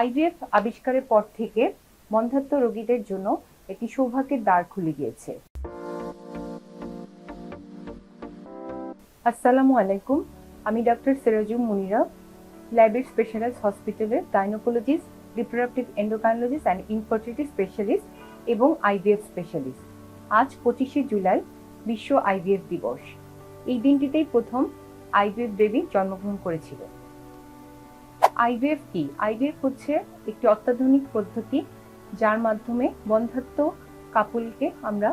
IVF আবিষ্কারের পর থেকে বন্ধ্যাত্ব রোগীদের জন্য একটি সৌভাগ্যের দ্বার খুলে গিয়েছে। আসসালামু আলাইকুম, আমি ডক্টর সিরাজু মুনিরা, ল্যাবের স্পেশালাইজ হসপিটালের gynaecologist, reproductive endocrinologist and infertility specialist এবং আইভিএফ স্পেশালিস্ট। আজ পঁচিশে জুলাই, বিশ্ব আইভিএফ দিবস। এই দিনটিতেই প্রথম আইভিএফ বেবি জন্মগ্রহণ করেছিল আইভিএফ কি? আইভিএফ হচ্ছে একটি অত্যাধুনিক পদ্ধতি যার মাধ্যমে বন্ধাত্ম কাপলকে আমরা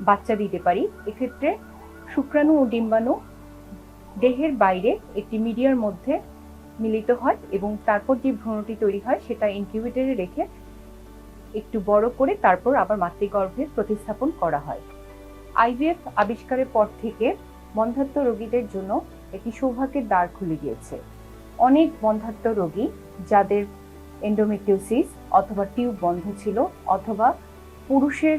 বাচ্চা দিতে পারি। এক্ষেত্রে শুক্রাণু ও ডিম্বাণু দেহের বাইরে একটি মিডিয়ার মধ্যে মিলিত হয় এবং তারপর যে ভ্রূণটি তৈরি হয় সেটা ইনকিউবেটরে রেখে একটু বড় করে তারপর আবার মাতৃগর্ভে প্রতিস্থাপন করা হয়। আইভিএফ আবিষ্কারের পর থেকে বন্ধাত্ম রোগীদের জন্য একটি সৌভাগ্যের দ্বার খুলে গিয়েছে। অনেক বন্ধাত্ম রোগী যাদের এন্ডোমেট্রিওসিস অথবা টিউব বন্ধ ছিল অথবা পুরুষের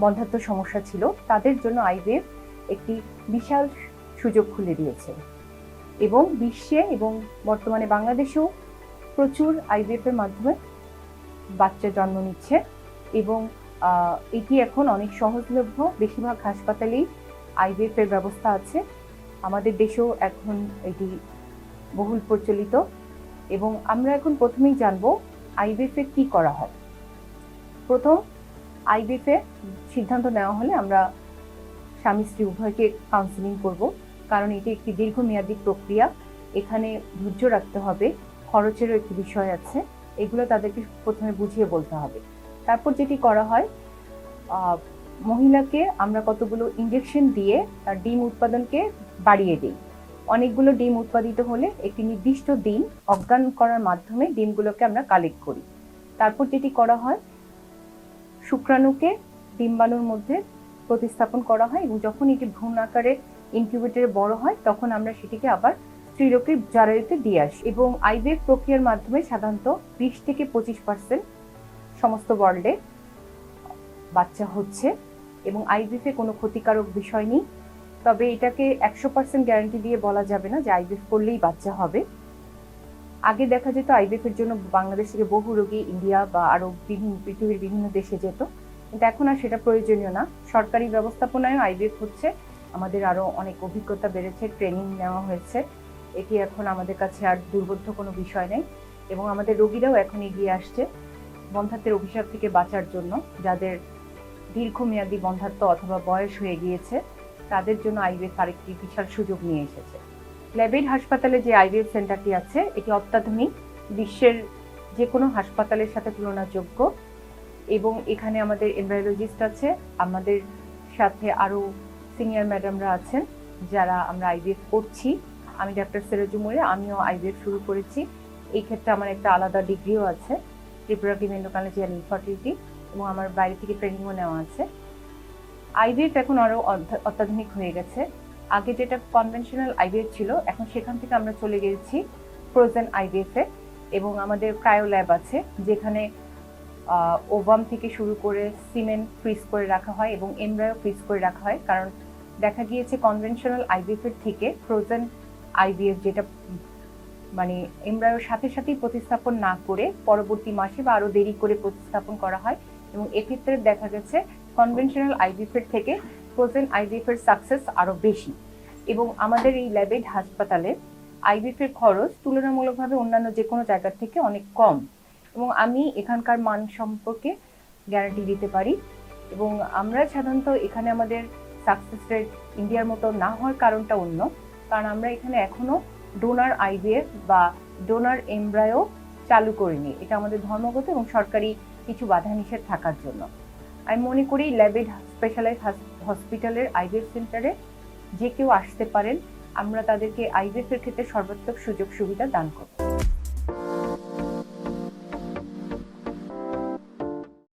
বন্ধাত্ম সমস্যা ছিল, তাদের জন্য আইভিএফ একটি বিশাল সুযোগ খুলে দিয়েছে। এবং বিশ্বে এবং বর্তমানে বাংলাদেশেও প্রচুর আইভিএফ এর মাধ্যমে বাচ্চা জন্ম নিচ্ছে এবং এটি এখন অনেক সহজলভ্য। বেশিরভাগ হাসপাতালেই আইভিএফ এর ব্যবস্থা আছে। আমাদের দেশেও এখন এটি বহুল প্রচলিত এবং আমরা এখন প্রথমেই জানব আইভিএফ এ কি করা হয়। প্রথম আইভিএফ এ সিদ্ধান্ত নেওয়া হলে আমরা স্বামী স্ত্রী উভয়কে কাউন্সিলিং করব, কারণ এটি একটি দীর্ঘমেয়াদী প্রক্রিয়া। এখানে ধৈর্য রাখতে হবে, খরচেরও একটি বিষয় আছে, এগুলো তাদেরকে প্রথমে বুঝিয়ে বলতে হবে। তারপর যেটি করা হয় মহিলাকে আমরা কতগুলো ইঞ্জেকশন দিয়ে তার ডিম উৎপাদনকে বাড়িয়ে দিই। অনেকগুলো ডিম উৎপাদিত হলে একটি নির্দিষ্ট দিন অজ্ঞান করার মাধ্যমে ডিমগুলোকে আমরা কালেক্ট করি। তারপর যেটি করা হয়, শুক্রাণুকে ডিম্বাণুর মধ্যে প্রতিস্থাপন করা হয় এবং যখন এটি ভ্রূণ আকারে ইনকিউবেটরে বড় হয়, তখন আমরা সেটিকে আবার স্ত্রীরোগের জারারিতে দিয়ে আসি এবং আইভিএফ প্রক্রিয়ার মাধ্যমে সাধারণত বিশ থেকে পঁচিশ পার্সেন্ট সমস্ত ওয়ার্ল্ডে বাচ্চা হচ্ছে এবং আইভিএফ কোনো ক্ষতিকারক বিষয় নেই। তবে এটাকে একশো পার্সেন্ট গ্যারান্টি দিয়ে বলা যাবে না যে আইভিএফ করলেই বাচ্চা হবে। আগে দেখা যেত আইভিএফ এর জন্য বাংলাদেশ থেকে বহু রোগী ইন্ডিয়া বা আরও বিভিন্ন পৃথিবীর বিভিন্ন দেশে যেত। কিন্তু এখন আর সেটা প্রয়োজনীয় না। সরকারি ব্যবস্থাপনায় আইভিএফ হচ্ছে। আমাদের আরও অনেক অভিজ্ঞতা বেড়েছে ট্রেনিং নেওয়া হয়েছে। এটি এখন আমাদের কাছে আর দুর্বোধ্য কোনো বিষয় নেই এবং আমাদের রোগীরাও এখন এগিয়ে আসছে বন্ধাত্বের অভিশাপ থেকে বাঁচার জন্য, যাদের দীর্ঘমেয়াদী বন্ধাত্ব অথবা বয়স হয়ে গিয়েছে। তাদের জন্য আইভিএফ আরেকটি বিশাল সুযোগ নিয়ে এসেছে। ল্যাবেড হাসপাতালে যে আইভিএফ সেন্টারটি আছে, এটি অত্যাধুনিক, বিশ্বের যে কোনো হাসপাতালের সাথে তুলনাযোগ্য এবং এখানে আমাদের এমব্রায়োলজিস্ট আছে, আমাদের সাথে আরও সিনিয়র ম্যাডামরা আছেন, যারা আমরা আইভিএফ করছি। আমি ডাক্তার সিরাজু মোরে, আমিও আইভিএফ শুরু করেছি। এই ক্ষেত্রে আমার একটা আলাদা ডিগ্রিও আছে রিপ্রোডাক্টিভ এন্ডোকালজি অ্যান্ড ইনফার্টিলিটি এবং আমার বাইরে থেকে ট্রেনিংও নেওয়া আছে। আইভিএফ এখন আরও অত্যাধুনিক হয়ে গেছে। আগে যেটা কনভেনশনাল আইভিএফ ছিল, এখন সেখান থেকে আমরা চলে গেছি ফ্রোজেন আইভিএফ এবং আমাদের ক্রায়ো ল্যাব আছে, যেখানে ওভাম থেকে শুরু করে সিমেন্ট ফ্রিজ করে রাখা হয় এবং এমব্রায়ো ফ্রিজ করে রাখা হয়। কারণ দেখা গিয়েছে কনভেনশনাল আইভিএফ এর থেকে ফ্রোজেন আইভিএফ যেটা মানে এমব্রায়োর সাথে সাথেই প্রতিস্থাপন না করে পরবর্তী মাসে বা আরও দেরি করে প্রতিস্থাপন করা হয়। এবং এক্ষেত্রে দেখা গেছে কনভেনশনাল আইভিএফ এর থেকে ফ্রোজেন আইভিএফ এর সাকসেস আরও বেশি। এবং আমাদের এই ল্যাবেড হাসপাতালে আইভিএফ এর খরচ তুলনামূলকভাবে অন্যান্য যে কোনো জায়গার থেকে অনেক কম। এবং আমি এখানকার মান সম্পর্কে গ্যারান্টি দিতে পারি। এবং আমরা সাধারণত এখানে আমাদের সাকসেস রেট ইন্ডিয়ার মতো না হওয়ার কারণটা অন্য। কারণ আমরা এখানে এখনও ডোনার আইভিএফ বা ডোনার এমব্রায়ো চালু করিনি। এটা আমাদের ধর্মগত এবং সরকারি কিছু বাধা নিষেধ থাকার জন্য। আমি মনে করি ল্যাবেড স্পেশালাইজ হসপিটালের আইভিএফ সেন্টারে যে কেউ আসতে পারেন, আমরা তাদেরকে আইভিএফ এর ক্ষেত্রে সর্বাত্মক সুযোগ সুবিধা দান করব।